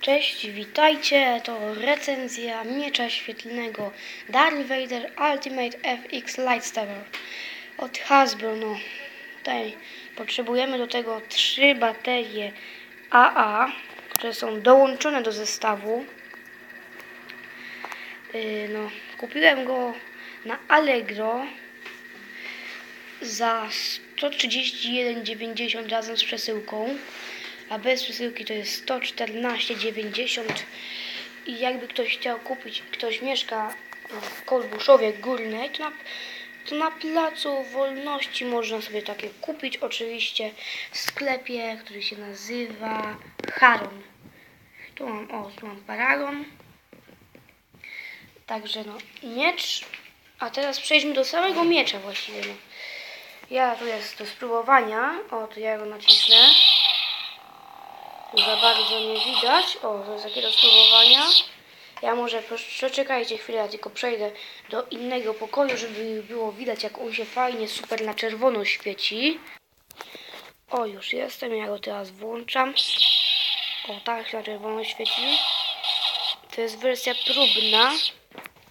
Cześć, witajcie, to recenzja miecza świetlnego Darth Vader Ultimate FX Lightsaber od Hasbro. No, tutaj potrzebujemy do tego trzy baterie AA, które są dołączone do zestawu. Yy, no, kupiłem go na Allegro za 131,90 razem z przesyłką a bez przesyłki to jest 114,90 i jakby ktoś chciał kupić, ktoś mieszka w Kolbuszowie Górnej, to na, to na Placu Wolności można sobie takie kupić, oczywiście w sklepie, który się nazywa Haron. Tu mam, o, tu mam Paragon. Także no, miecz. A teraz przejdźmy do samego miecza właściwie. No. Ja tu jest do spróbowania. O, to ja go nacisnę. Za bardzo nie widać. O, to jest takie do. Ja może przeczekajcie chwilę, ja tylko przejdę do innego pokoju, żeby było widać, jak on się fajnie, super na czerwono świeci. O, już jestem, ja go teraz włączam. O, tak się na czerwono świeci. To jest wersja próbna,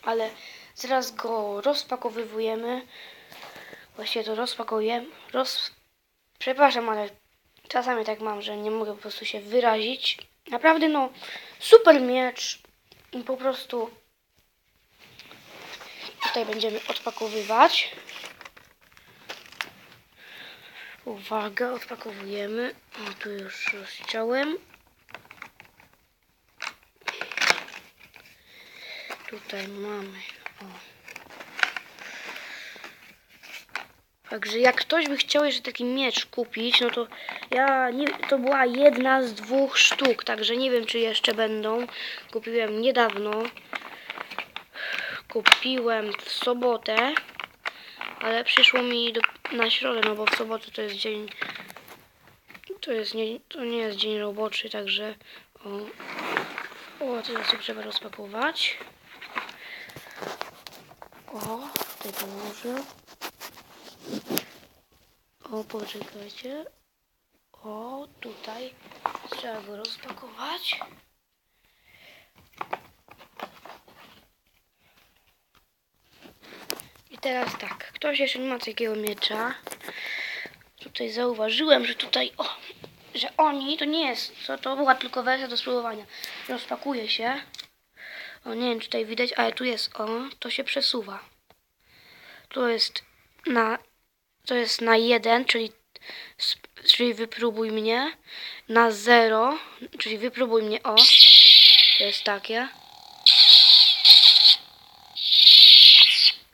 ale zaraz go rozpakowywujemy. Właściwie to rozpakujemy. Roz... Przepraszam, ale Czasami tak mam, że nie mogę po prostu się wyrazić. Naprawdę no, super miecz. I po prostu tutaj będziemy odpakowywać. Uwaga, odpakowujemy. O, tu już rozciąłem. Tutaj mamy. O. Także jak ktoś by chciał jeszcze taki miecz kupić, no to ja nie, to była jedna z dwóch sztuk, także nie wiem czy jeszcze będą. Kupiłem niedawno. Kupiłem w sobotę, ale przyszło mi do, na środę, no bo w sobotę to jest dzień to jest nie, to nie jest dzień roboczy, także o, o teraz trzeba rozpakować. O, tutaj położę. O, poczekajcie. O, tutaj trzeba go rozpakować. I teraz tak, ktoś jeszcze nie ma takiego miecza. Tutaj zauważyłem, że tutaj, o, że oni, to nie jest, to, to była tylko wersja do spróbowania. Rozpakuje się. O, nie wiem, czy tutaj widać, ale tu jest, o, to się przesuwa. Tu jest na to jest na 1, czyli, czyli wypróbuj mnie, na 0, czyli wypróbuj mnie. O, to jest takie,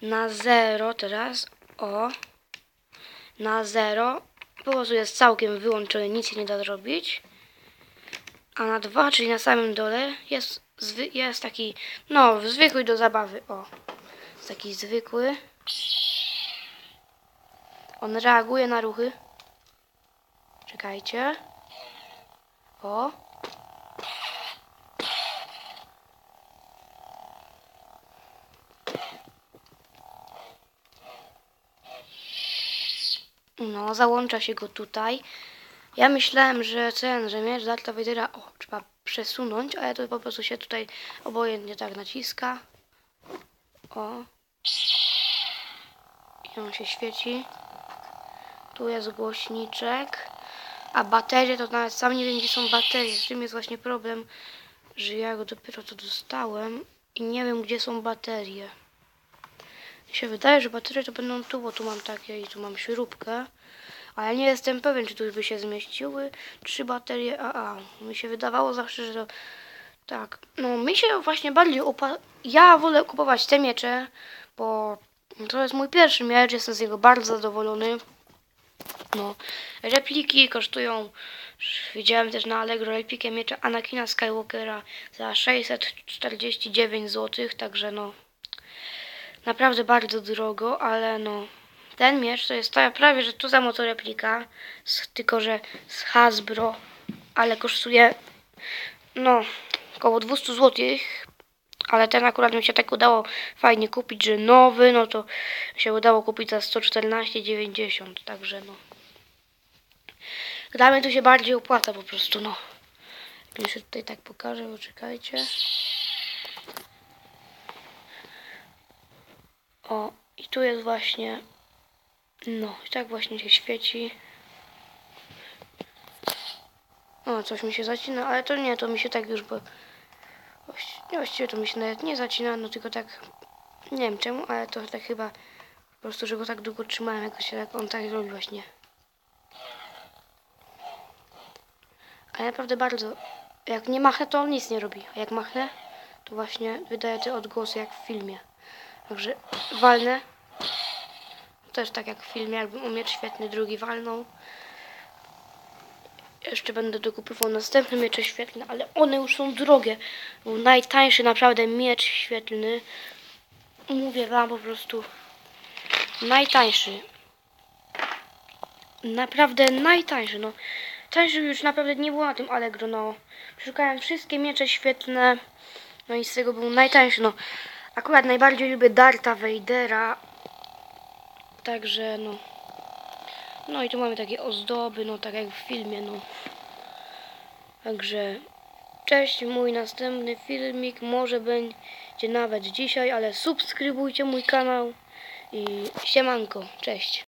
na 0 teraz, o, na 0, po prostu jest całkiem wyłączony, nic się nie da zrobić, a na 2, czyli na samym dole jest, jest taki, no, zwykły do zabawy, o, jest taki zwykły, on reaguje na ruchy. Czekajcie. O. No, załącza się go tutaj. Ja myślałem, że ten, że miecz Darta Vadera, o, trzeba przesunąć, ale to po prostu się tutaj obojętnie tak naciska. O. I on się świeci. Tu jest głośniczek. A baterie to nawet sam nie wiem gdzie są baterie. Z tym jest właśnie problem, że ja go dopiero to dostałem i nie wiem gdzie są baterie. Mi się wydaje, że baterie to będą tu, bo tu mam takie i tu mam śrubkę. A ja nie jestem pewien, czy tu by się zmieściły trzy baterie AA. Mi się wydawało zawsze, że to... Tak, no mi się właśnie bardziej opa... Ja wolę kupować te miecze, bo to jest mój pierwszy miecz, jestem z niego bardzo zadowolony. No, repliki kosztują, widziałem też na Allegro replikę miecza Anakina Skywalkera za 649 zł, także no, naprawdę bardzo drogo, ale no, ten miecz to jest prawie, że tu samo co replika, tylko że z Hasbro, ale kosztuje, no, około 200 zł, ale ten akurat mi się tak udało fajnie kupić, że nowy, no to się udało kupić za 114,90, także no. Mnie to się bardziej opłaca po prostu, no. Jeszcze tutaj tak pokażę, poczekajcie. O, i tu jest właśnie. No, i tak właśnie się świeci. O, coś mi się zacina, ale to nie, to mi się tak już, bo... Właściwie to mi się nawet nie zacina, no tylko tak... Nie wiem czemu, ale to tak chyba... Po prostu, że go tak długo trzymałem, jakoś jak on tak robi właśnie. Ale naprawdę bardzo... Jak nie machnę, to on nic nie robi. A jak machnę, to właśnie wydaje te odgłosy jak w filmie. Także walnę. Też tak jak w filmie, jakbym u miecz świetny drugi walnął. Jeszcze będę dokupywał następne miecze świetlne, ale one już są drogie. Był najtańszy naprawdę miecz świetlny. Mówię wam po prostu. Najtańszy. Naprawdę najtańszy, no. Tańszy już naprawdę nie było na tym Allegro, no. Szukałem wszystkie miecze świetlne. No i z tego był najtańszy, no. Akurat najbardziej lubię Darta Vadera. Także, no. No i tu mamy takie ozdoby, no tak jak w filmie, no. Także cześć, mój następny filmik może będzie nawet dzisiaj, ale subskrybujcie mój kanał i siemanko, cześć.